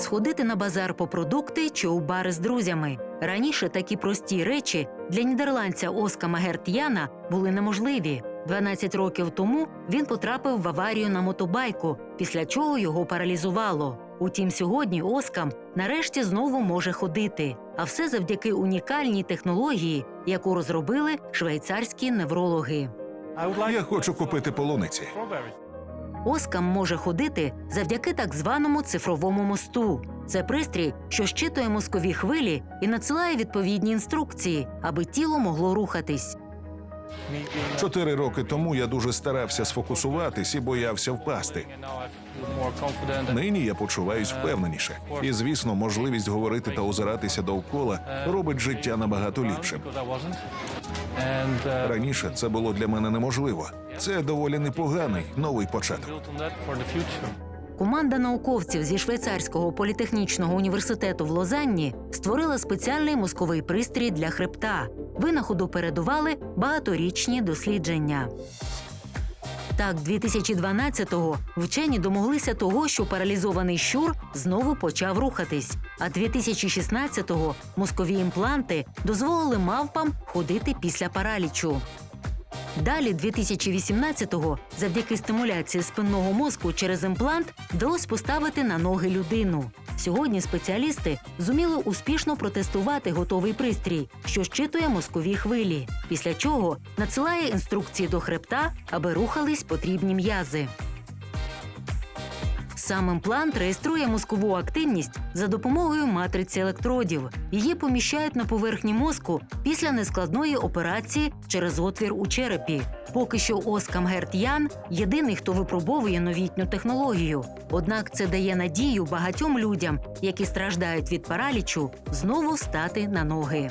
сходити на базар по продукти чи у бари з друзями. Раніше такі прості речі для нідерландця Оскама Гертяна були неможливі. 12 років тому він потрапив в аварію на мотобайку, після чого його паралізувало. Утім, сьогодні Оскам нарешті знову може ходити. А все завдяки унікальній технології, яку розробили швейцарські неврологи. Я хочу купити полуниці. Оскам може ходити завдяки так званому цифровому мосту. Це пристрій, що щитує мозкові хвилі і надсилає відповідні інструкції, аби тіло могло рухатись. Чотири роки тому я дуже старався сфокусуватись і боявся впасти. Нині я почуваюсь впевненіше. І звісно, можливість говорити та озиратися довкола робить життя набагато ліпшим. Раніше це було для мене неможливо. Це доволі непоганий новий початок. Команда науковців зі швейцарського політехнічного університету в Лозанні створила спеціальний мозковий пристрій для хребта. Винаходу передували багаторічні дослідження. Так, 2012-го вчені домоглися того, що паралізований щур знову почав рухатись. А 2016-го мозкові імпланти дозволили мавпам ходити після паралічу. Далі, 2018-го, завдяки стимуляції спинного мозку через імплант, вдалося поставити на ноги людину. Сьогодні спеціалісти зуміли успішно протестувати готовий пристрій, що щитує мозкові хвилі, після чого надсилає інструкції до хребта, аби рухались потрібні м'язи. Сам імплант реєструє мозкову активність за допомогою матриці електродів. Її поміщають на поверхні мозку після нескладної операції через отвір у черепі. Поки що Оскам Гертян єдиний, хто випробовує новітню технологію. Однак це дає надію багатьом людям, які страждають від паралічу, знову стати на ноги.